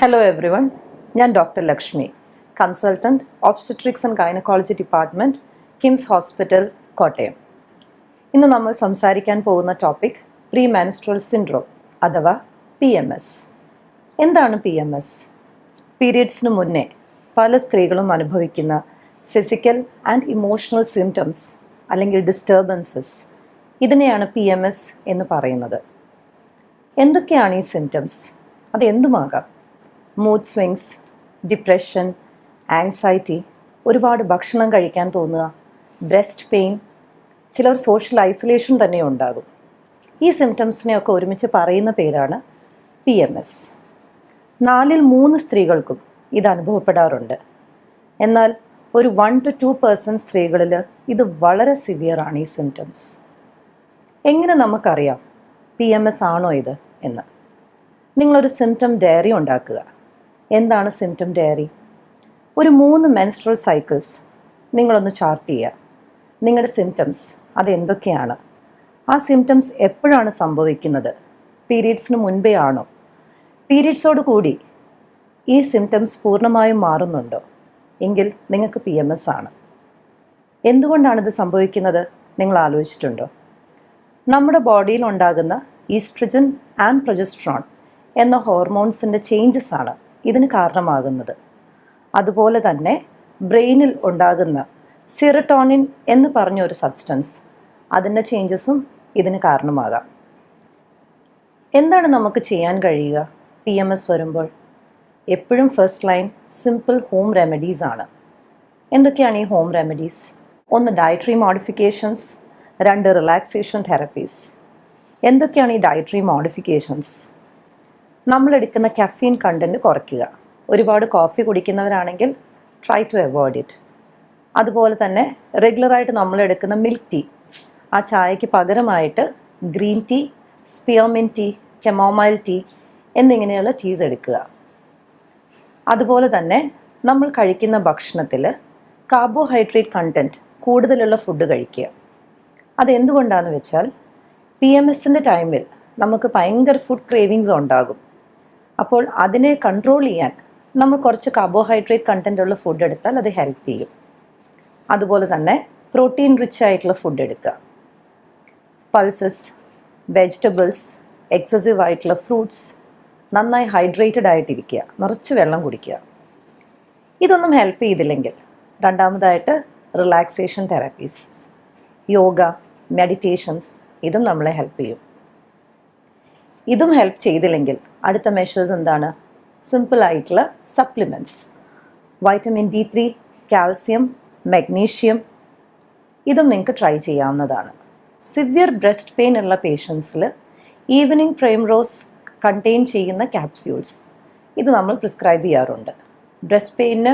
Hello everyone ഞാൻ doctor Lakshmi consultant obstetrics and gynaecology department KIMS hospital Kottayam. ഇന്ന് നമ്മൾ സംസാരിക്കാൻ പോകുന്ന ടോപ്പിക് പ്രീ മാൻസ്ട്രൽ സിൻഡ്രോം അഥവാ പി എം എസ് എന്താണ് പി എം എസ് പീരിയഡ്സിന് മുന്നേ പല സ്ത്രീകളും അനുഭവിക്കുന്ന ഫിസിക്കൽ ആൻഡ് ഇമോഷണൽ സിംറ്റംസ് അല്ലെങ്കിൽ ഡിസ്റ്റർബൻസസ് ഇതിനെയാണ് പി എം എസ് എന്ന് പറയുന്നത്. എന്തൊക്കെയാണ് ഈ സിംറ്റംസ് അത് എന്തുമാകാം? മൂഡ് സ്വിങ്സ് ഡിപ്രഷൻ ആൻസൈറ്റി ഒരുപാട് ഭക്ഷണം കഴിക്കാൻ തോന്നുക ബ്രസ്റ്റ് പെയിൻ ചിലർ സോഷ്യൽ ഐസൊലേഷൻ തന്നെ ഉണ്ടാകും. ഈ സിംറ്റംസിനെയൊക്കെ ഒരുമിച്ച് പറയുന്ന പേരാണ് പി എം എസ് നാലിൽ മൂന്ന് സ്ത്രീകൾക്കും ഇത് അനുഭവപ്പെടാറുണ്ട്. എന്നാൽ ഒരു വൺ ടു ടു പേഴ്സന്റ് സ്ത്രീകളിൽ ഇത് വളരെ സിവിയർ ആണ് ഈ സിംറ്റംസ് എങ്ങനെ നമുക്കറിയാം പി എം എസ് ആണോ ഇത് എന്ന്? നിങ്ങളൊരു സിംറ്റം ഡയറി ഉണ്ടാക്കുക. എന്താണ് സിംറ്റം ഡയറി ഒരു മൂന്ന് മെൻസ്ട്രൽ സൈക്കിൾസ് നിങ്ങളൊന്ന് ചാർട്ട് ചെയ്യുക. നിങ്ങളുടെ സിംറ്റംസ് അതെന്തൊക്കെയാണ്? ആ സിംറ്റംസ് എപ്പോഴാണ് സംഭവിക്കുന്നത്? പീരീഡ്സിന് മുൻപേ ആണോ? പീരീഡ്സോട് കൂടി ഈ സിംറ്റംസ് പൂർണമായും മാറുന്നുണ്ടോ? എങ്കിൽ നിങ്ങൾക്ക് പി എം എസ് ആണ്. എന്തുകൊണ്ടാണിത് സംഭവിക്കുന്നത്? നിങ്ങൾ ആലോചിച്ചിട്ടുണ്ടോ? നമ്മുടെ ബോഡിയിൽ ഉണ്ടാകുന്ന ഈസ്ട്രജൻ ആൻഡ് പ്രൊജസ്ട്രോൺ എന്ന ഹോർമോൺസിന്റെ ചേഞ്ചസ് ആണ് ഇതിന് കാരണമാകുന്നത്. അതുപോലെ തന്നെ ബ്രെയിനിൽ ഉണ്ടാകുന്ന സിറട്ടോണിൻ എന്ന് പറഞ്ഞ ഒരു സബ്സ്റ്റൻസ് അതിന്റെ ചേഞ്ചസും ഇതിന് കാരണമാകാം. എന്താണ് നമുക്ക് ചെയ്യാൻ കഴിയുക? പി എം എസ് വരുമ്പോൾ എപ്പോഴും first line simple home remedies ആണ്. എന്തൊക്കെയാണ് ഈ ഹോം റെമഡീസ് ഒന്ന് ഡയറ്ററി മോഡിഫിക്കേഷൻസ് രണ്ട് റിലാക്സേഷൻ തെറപ്പീസ് എന്തൊക്കെയാണ് ഈ ഡയറ്ററി മോഡിഫിക്കേഷൻസ് നമ്മളെടുക്കുന്ന കഫീൻ കണ്ടന്റ് കുറയ്ക്കുക. ഒരുപാട് കോഫി കുടിക്കുന്നവരാണെങ്കിൽ ട്രൈ ടു അവോയ്ഡ് ഇറ്റ് അതുപോലെ തന്നെ റെഗുലറായിട്ട് നമ്മളെടുക്കുന്ന മിൽക്ക് ടീ ആ ചായയ്ക്ക് പകരമായിട്ട് green tea spearmint tea chamomile tea എന്നിങ്ങനെയുള്ള ടീസ് എടുക്കുക. അതുപോലെ തന്നെ നമ്മൾ കഴിക്കുന്ന ഭക്ഷണത്തിൽ കാർബോഹൈഡ്രേറ്റ് കണ്ടന്റ് കൂടുതലുള്ള ഫുഡ് കഴിക്കുക. അതെന്തുകൊണ്ടാണെന്ന് വെച്ചാൽ പി എം എസിന്റെ ടൈമിൽ നമുക്ക് ഭയങ്കര ഫുഡ് ക്രേവിങ്സ് ഉണ്ടാകും. അപ്പോൾ അതിനെ കൺട്രോൾ ചെയ്യാൻ നമ്മൾ കുറച്ച് കാർബോഹൈഡ്രേറ്റ് കണ്ടന്റ് ഉള്ള ഫുഡ് എടുത്താൽ അത് ഹെൽപ്പ് ചെയ്യും. അതുപോലെ തന്നെ പ്രോട്ടീൻ റിച്ച് ആയിട്ടുള്ള ഫുഡ് എടുക്കുക. പൾസസ് വെജിറ്റബിൾസ് എക്സസീവ് ആയിട്ടുള്ള ഫ്രൂട്ട്സ് നന്നായി ഹൈഡ്രേറ്റഡ് ആയിട്ടിരിക്കുക. നിറച്ച് വെള്ളം കുടിക്കുക. ഇതൊന്നും ഹെൽപ്പ് ചെയ്തില്ലെങ്കിൽ രണ്ടാമതായിട്ട് റിലാക്സേഷൻ തെറാപ്പീസ് യോഗ മെഡിറ്റേഷൻസ് ഇതും നമ്മളെ ഹെൽപ്പ് ചെയ്യും. ഇതും ഹെൽപ്പ് ചെയ്തില്ലെങ്കിൽ അടുത്ത മെഷേഴ്സ് എന്താണ്? സിമ്പിൾ ആയിട്ടുള്ള supplements vitamin D three calcium magnesium ഇതും നിങ്ങൾക്ക് ട്രൈ ചെയ്യാവുന്നതാണ്. സിവിയർ ബ്രസ്റ്റ് പെയിൻ ഉള്ള പേഷ്യൻസിൽ ഈവനിങ് പ്രൈം റോസ് കണ്ടെയ്ൻ ചെയ്യുന്ന ക്യാപ്സ്യൂൾസ് ഇത് നമ്മൾ പ്രിസ്ക്രൈബ് ചെയ്യാറുണ്ട്. ബ്രസ്റ്റ് പെയിന്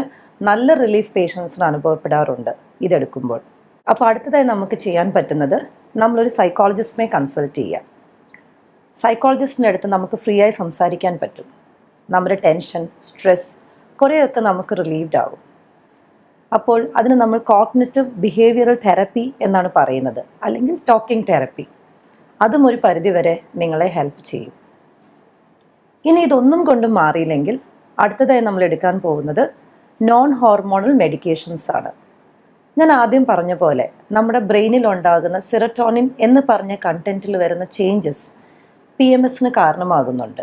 നല്ല റിലീഫ് പേഷ്യൻസിന് അനുഭവപ്പെടാറുണ്ട് ഇതെടുക്കുമ്പോൾ. അപ്പോൾ അടുത്തതായി നമുക്ക് ചെയ്യാൻ പറ്റുന്നത് നമ്മളൊരു സൈക്കോളജിസ്റ്റിനെ കൺസൾട്ട് ചെയ്യാം. സൈക്കോളജിസ്റ്റിന്റെ അടുത്ത് നമുക്ക് ഫ്രീ ആയി സംസാരിക്കാൻ പറ്റും. നമ്മുടെ ടെൻഷൻ സ്ട്രെസ് കുറേയൊക്കെ നമുക്ക് റിലീവ്ഡ് ആകും. അപ്പോൾ അതിന് നമ്മൾ കോഗ്നറ്റീവ് ബിഹേവിയറൽ തെറപ്പി എന്നാണ് പറയുന്നത്. അല്ലെങ്കിൽ ടോക്കിംഗ് തെറപ്പി അതും ഒരു പരിധിവരെ നിങ്ങളെ ഹെൽപ്പ് ചെയ്യും. ഇനി ഇതൊന്നും കൊണ്ടും മാറിയില്ലെങ്കിൽ അടുത്തതായി നമ്മൾ എടുക്കാൻ പോകുന്നത് നോൺ ഹോർമോണൽ മെഡിക്കേഷൻസ് ആണ്. ഞാൻ ആദ്യം പറഞ്ഞ പോലെ നമ്മുടെ ബ്രെയിനിൽ ഉണ്ടാകുന്ന സിറട്ടോണിൻ എന്ന് പറഞ്ഞ കണ്ടന്റിൽ വരുന്ന ചേഞ്ചസ് പി എം എസിന് കാരണമാകുന്നുണ്ട്.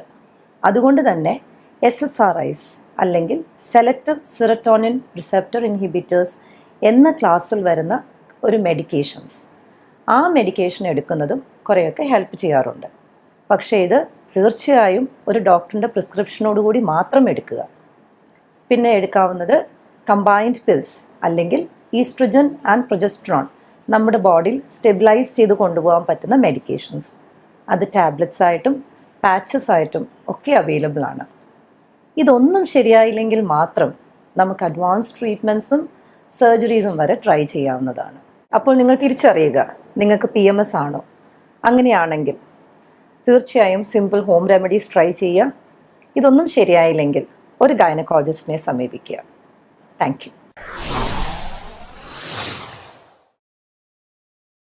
അതുകൊണ്ട് തന്നെ എസ് എസ് ആർ ഐസ് അല്ലെങ്കിൽ സെലക്റ്റീവ് സിറട്ടോണിൻ റിസെപ്റ്റർ ഇൻഹിബിറ്റേഴ്സ് എന്ന ക്ലാസ്സിൽ വരുന്ന ഒരു മെഡിക്കേഷൻസ് ആ മെഡിക്കേഷൻ എടുക്കുന്നതും കുറേയൊക്കെ ഹെൽപ്പ് ചെയ്യാറുണ്ട്. പക്ഷേ ഇത് തീർച്ചയായും ഒരു ഡോക്ടറിന്റെ പ്രിസ്ക്രിപ്ഷനോടുകൂടി മാത്രം എടുക്കുക. പിന്നെ എടുക്കാവുന്നത് കമ്പൈൻഡ് പിൽസ് അല്ലെങ്കിൽ ഈസ്ട്രജൻ ആൻഡ് പ്രൊജസ്ട്രോൺ നമ്മുടെ ബോഡിയിൽ സ്റ്റെബിലൈസ് ചെയ്ത് കൊണ്ടുപോകാൻ പറ്റുന്ന മെഡിക്കേഷൻസ് അത് ടാബ്ലറ്റ്സ് ആയിട്ടും പാച്ചസ് ആയിട്ടും ഒക്കെ അവൈലബിൾ ആണ്. ഇതൊന്നും ശരിയായില്ലെങ്കിൽ മാത്രം നമുക്ക് അഡ്വാൻസ് ട്രീറ്റ്മെന്റ്സും സർജറീസും വരെ ട്രൈ ചെയ്യാവുന്നതാണ്. അപ്പോൾ നിങ്ങൾ തിരിച്ചറിയുക നിങ്ങൾക്ക് പി എം എസ് ആണോ? അങ്ങനെയാണെങ്കിൽ തീർച്ചയായും സിമ്പിൾ ഹോം റെമഡീസ് ട്രൈ ചെയ്യുക. ഇതൊന്നും ശരിയായില്ലെങ്കിൽ ഒരു ഗൈനക്കോളജിസ്റ്റിനെ സമീപിക്കുക. താങ്ക്